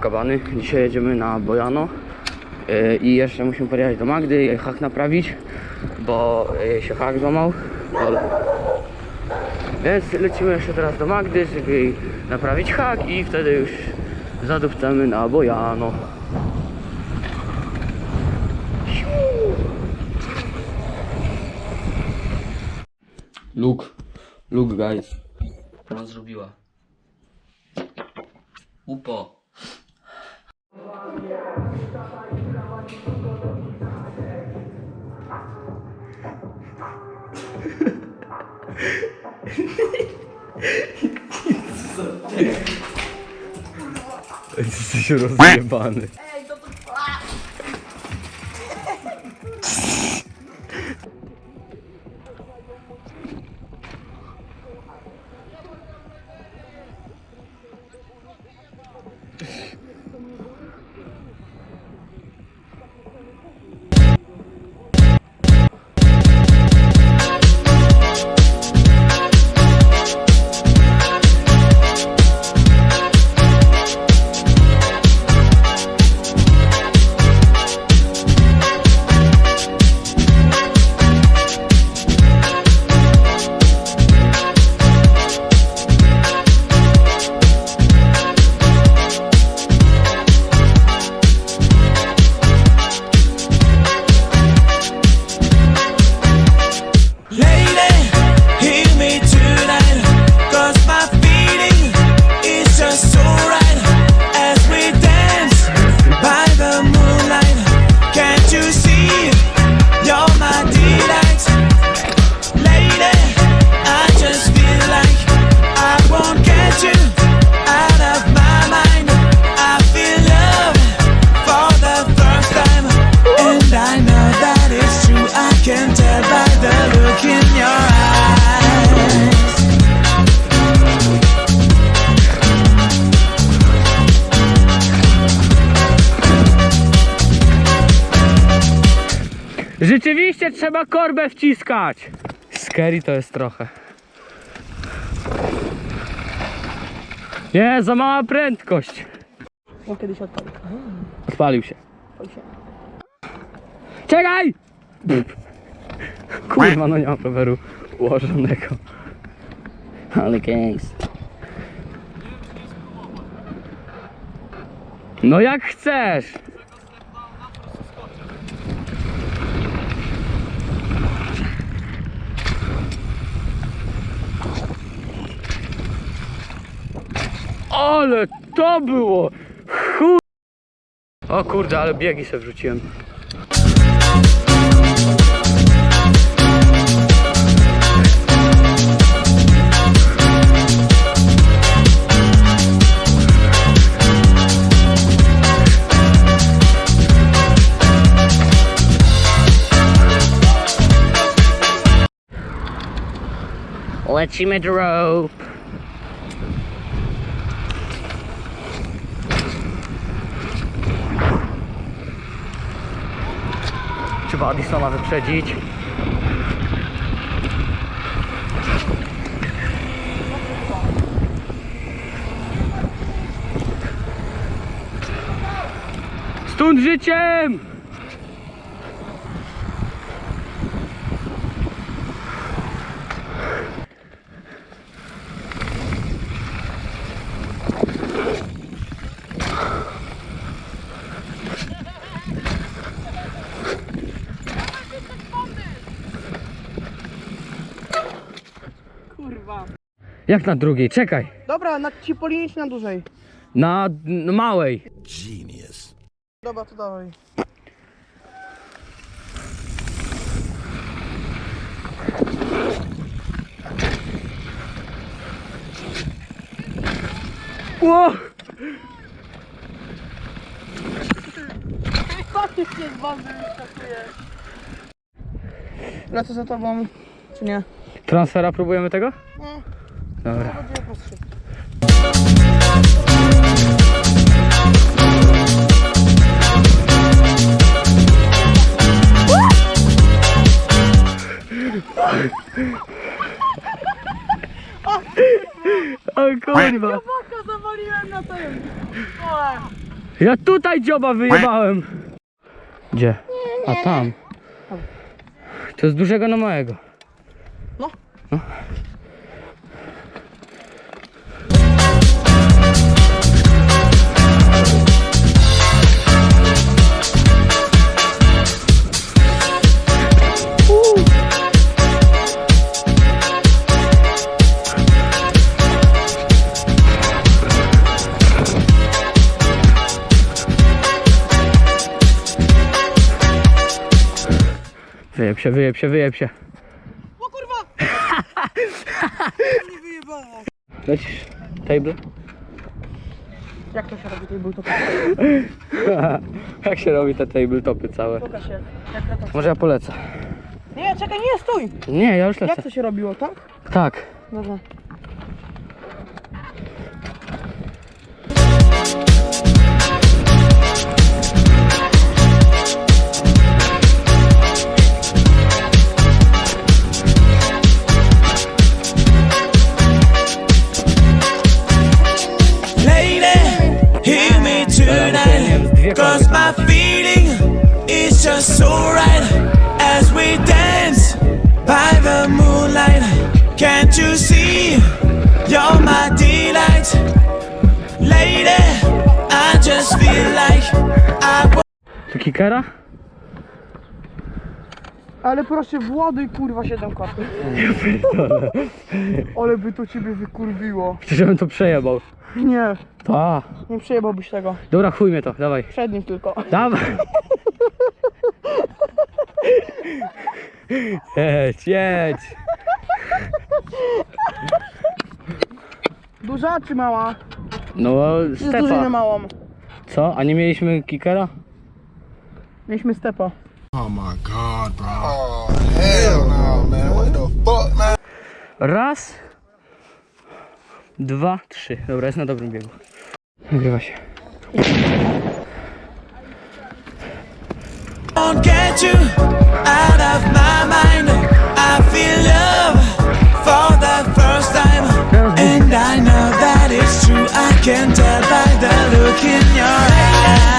Kabany. Dzisiaj jedziemy na Bojano yy, i jeszcze musimy podjechać do Magdy i hak naprawić, bo yy, się hak złamał. Więc lecimy jeszcze teraz do Magdy, żeby naprawić hak i wtedy już zadupcamy na Bojano. Look, look guys. Ona zrobiła. Upo. Jesteś rozjebany. Ej, to tu... A! Rzeczywiście trzeba korbę wciskać. Scary to jest trochę. Nie, za mała prędkość. On kiedyś. Odpalił się. Odpalił się. Czekaj! Kurwa, no nie mam roweru ułożonego. Ale case. No jak chcesz. Ale to było! Chuj! O kurde, ale biegi sobie wrzuciłem. Lecimy drop. Trzeba Addisona wyprzedzić. Stąd życiem! Kurwa. Jak na drugiej? Czekaj. Dobra, na ci po linii czy na dłużej? Na n- małej. Dobra, to dawaj. Ło! Patrz się z wody wyskakuje. Lecę za tobą, czy nie? Transfera próbujemy tego? No, Dobra. O kurwa. Boka zawaliłem na tym. Ja tutaj dzioba wyjebałem. Gdzie? A tam. To z dużego na małego. No. Wyjeb się, wyjeb się, wyjeb się. O kurwa! Nie wyjebało. Lecisz? Table? Jak to się robi tej bultopy? Jak się robi te tabletopy całe? Pokaż się. Jak to... Może ja polecę. Nie, czekaj, nie, stój! Nie, ja już lecę. Jak to się robiło, tak? Tak. Dobra. So right as we dance by the moonlight. Can't you see? You're my delight. Lady, I just feel like I Tu kikera? Ale proszę, właduj kurwa 7 karty. Ale by to ciebie wykurwiło. Chcę, żebym to przejebał. Nie, Ta. nie przejebałbyś tego. Dobra, chuj mnie to, dawaj. Przed nim tylko. Dawaj. Jedź, jedź. Duża czy mała? No, Jest dużej na stepa. małą. Co? A nie mieliśmy kikera? Mieliśmy stepa. Oh my god, bro. Oh hell no, man. What the fuck, man? Raz. Dwa, trzy. Dobra, jest na dobrym biegu. Nagrywa się. won't get you love for the first time, and I know that it's true. I can tell by the look in your